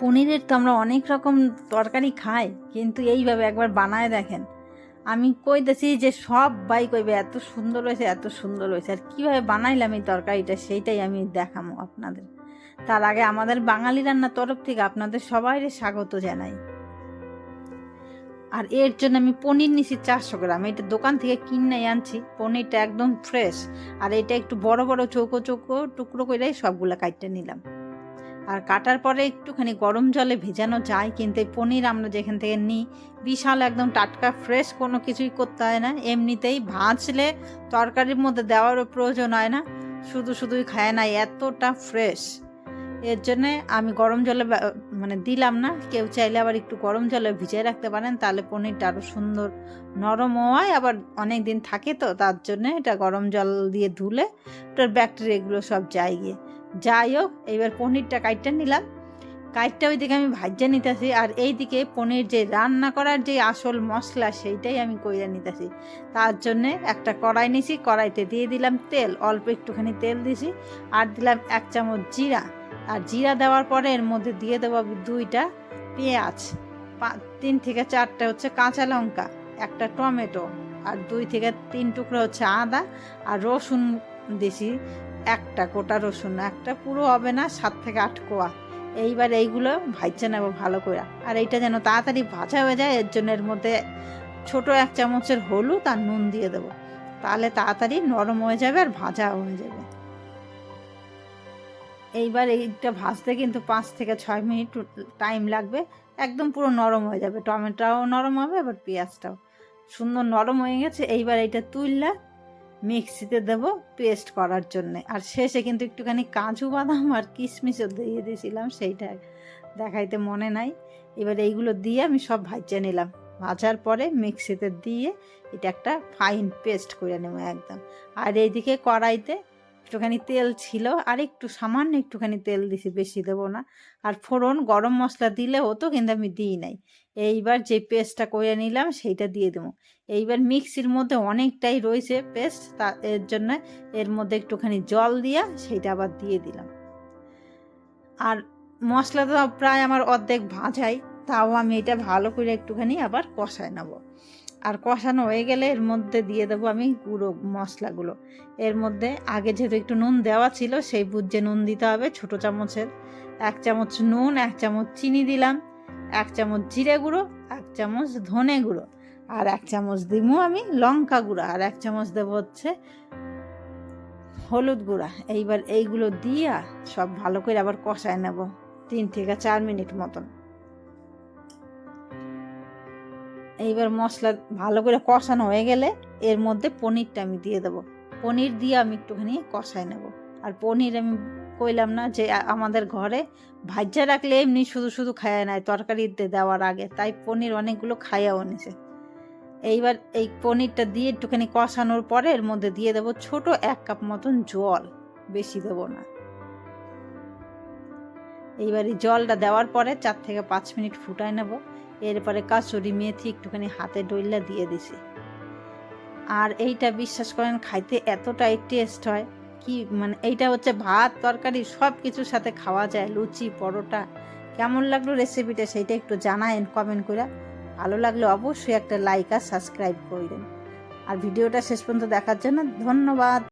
পনিরের তো আমরা অনেক রকম তরকারি খাই, কিন্তু এইভাবে একবার বানায় দেখেন। আমি কইতেছি যে সব বাই কইবে, এত সুন্দর হয়েছে, এত সুন্দর হয়েছে। আর কীভাবে বানাইলাম এই তরকারিটা সেইটাই আমি দেখাবো আপনাদের। তার আগে আমাদের বাঙালি রান্নার তরফ থেকে আপনাদের সবাইরে স্বাগত জানাই। আর এর জন্য আমি পনির নিছি চারশো গ্রাম। এটা দোকান থেকে কিনে আনছি। পনিরটা একদম ফ্রেশ আর এটা একটু বড় বড়, চৌকো চৌকো টুকরো করে সবগুলো কাটতে নিলাম। আর কাটার পরে একটুখানি গরম জলে ভেজানো যায় কিন্তু এই পনির আমরা যেখান থেকে নিই, বিশাল একদম টাটকা ফ্রেশ কোনো কিছুই করতে হয় না। এমনিতেই ভাজলে তরকারির মধ্যে দেওয়ারও প্রয়োজন হয় না। শুধু শুধুই খায় না, এতটা ফ্রেশ এর জন্যে আমি গরম জলে মানে দিলাম না। কেউ চাইলে আবার একটু গরম জলে ভিজিয়ে রাখতে পারেন, তাহলে পনিরটা আরও সুন্দর নরম হয়। আবার অনেক দিন থাকে তো, তার জন্যে এটা গরম জল দিয়ে ধুলে ওটার ব্যাকটেরিয়াগুলো সব যায় গিয়ে। যাই হোক, এবার পনিরটা কাইটটা নিলাম। কাইটটা ওইদিকে আমি ভাজ্যা নিতেছি, আর এইদিকে পনির যে রান্না করার যে আসল মশলা সেইটাই আমি কইরা নিতেছি। তার জন্যে একটা কড়াই নিছি, কড়াইতে দিয়ে দিলাম তেল, অল্প একটুখানি তেল দিছি, আর দিলাম এক চামচ জিরা। আর জিরা দেওয়ার পরে এর মধ্যে দিয়ে দেবো দুইটা পেঁয়াজ। তিন থেকে চারটে হচ্ছে কাঁচা লঙ্কা, একটা টমেটো, আর দুই থেকে তিন টুকরো হচ্ছে আদা, আর রসুন দিছি। একটা গোটা রসুন, একটা পুরো হবে না, সাত থেকে আট কোয়া। এইবার এইগুলো ভাজছে নেব ভালো করে। আর এইটা যেন তাড়াতাড়ি ভাজা হয়ে যায়, এর জন্য এর মধ্যে ছোট এক চামচের হলুদ আর নুন দিয়ে দেবো। তাহলে তাড়াতাড়ি নরম হয়ে যাবে আর ভাজা হয়ে যাবে। এইবার এইটা ভাজতে কিন্তু পাঁচ থেকে ছয় মিনিট টাইম লাগবে। একদম পুরো নরম হয়ে যাবে। টমেটোও নরম হবে এবার পেঁয়াজটাও। সুন্দর নরম হয়ে গেছে। এইবার এইটা তুললে মিক্সিতে দেব পেস্ট করার জন্যে। আর শেষে কিন্তু একটুখানি কাজু বাদাম আর কিশমিশও দিয়ে দিয়েছিলাম, সেইটা দেখাইতে মনে নাই। এবার এইগুলো দিয়ে আমি সব ভাজা নিলাম। ভাজার পরে মিক্সিতে দিয়ে এটা একটা ফাইন পেস্ট করে নেব একদম। আর এইদিকে কড়াইতে একটুখানি তেল ছিল, আর একটু সামান্য একটুখানি তেল দিছি, বেশি দেবো না। আর ফোড়ন গরম মশলা দিলে হতো কিন্তু আমি দিই নাই। এইবার যে পেস্টটা করে নিলাম সেইটা দিয়ে দেবো। এইবার মিক্সির মধ্যে অনেকটাই রয়েছে পেস্ট, তা এর জন্য এর মধ্যে একটুখানি জল দিয়া সেইটা আবার দিয়ে দিলাম। আর মশলা তো প্রায় আমার অর্ধেক ভাজাই, তাও আমি এটা ভালো করে একটুখানি আবার কষায় নেব। আর কষানো হয়ে গেলে এর মধ্যে দিয়ে দেবো আমি গুঁড়ো মশলাগুলো। এর মধ্যে আগে যেহেতু একটু নুন দেওয়া ছিল, সেই বুঝে নুন দিতে হবে ছোট চামচের। এক চামচ নুন, এক চামচ চিনি দিলাম, এক চামচ জিরে গুঁড়ো, এক চামচ ধনে গুঁড়ো। আর এক চামচ দিমু আমি লঙ্কা গুঁড়া, আর এক চামচ দেবো হচ্ছে হলুদ গুঁড়া। এইবার এইগুলো দিয়া সব ভালো করে আবার কষায় নেব। তিন থেকে চার মিনিট মতন। এইবার মশলা ভালো করে কষানো হয়ে গেলে এর মধ্যে পনিরটা আমি দিয়ে দেবো। পনির দিয়ে আমি একটুখানি কষায় নেব। আর পনির আমি কইলাম না যে আমাদের ঘরে ভাজ্যা রাখলে এমনি শুধু শুধু খায় নেয় তরকারিতে দেওয়ার আগে। তাই পনির অনেকগুলো খাইয়াও নিছে। এইবার এই পনিরটা দিয়ে একটুখানি কষানোর পরে এর মধ্যে দিয়ে দেবো ছোট এক কাপ মতন জল। বেশি দেবো না। এইবার এই জলটা দেওয়ার পরে চার থেকে পাঁচ মিনিট ফুটায় নেব। এরপরে কাসুরি মেথি একটুখানি হাতে ডইলা দিয়ে দিছি। আর এইটা বিশ্বাস করেন খাইতে এতটাই টেস্ট হয় কি মানে এইটা হচ্ছে ভাত, তরকারি সব কিছুর সাথে খাওয়া যায়, লুচি, পরোটা। কেমন লাগল রেসিপিটা সেইটা একটু জানায়েন কমেন্ট করে। ভালো লাগলে অবশ্যই একটা লাইক আর সাবস্ক্রাইব করবেন আর ভিডিওটা শেষ পর্যন্ত দেখার জন্য ধন্যবাদ।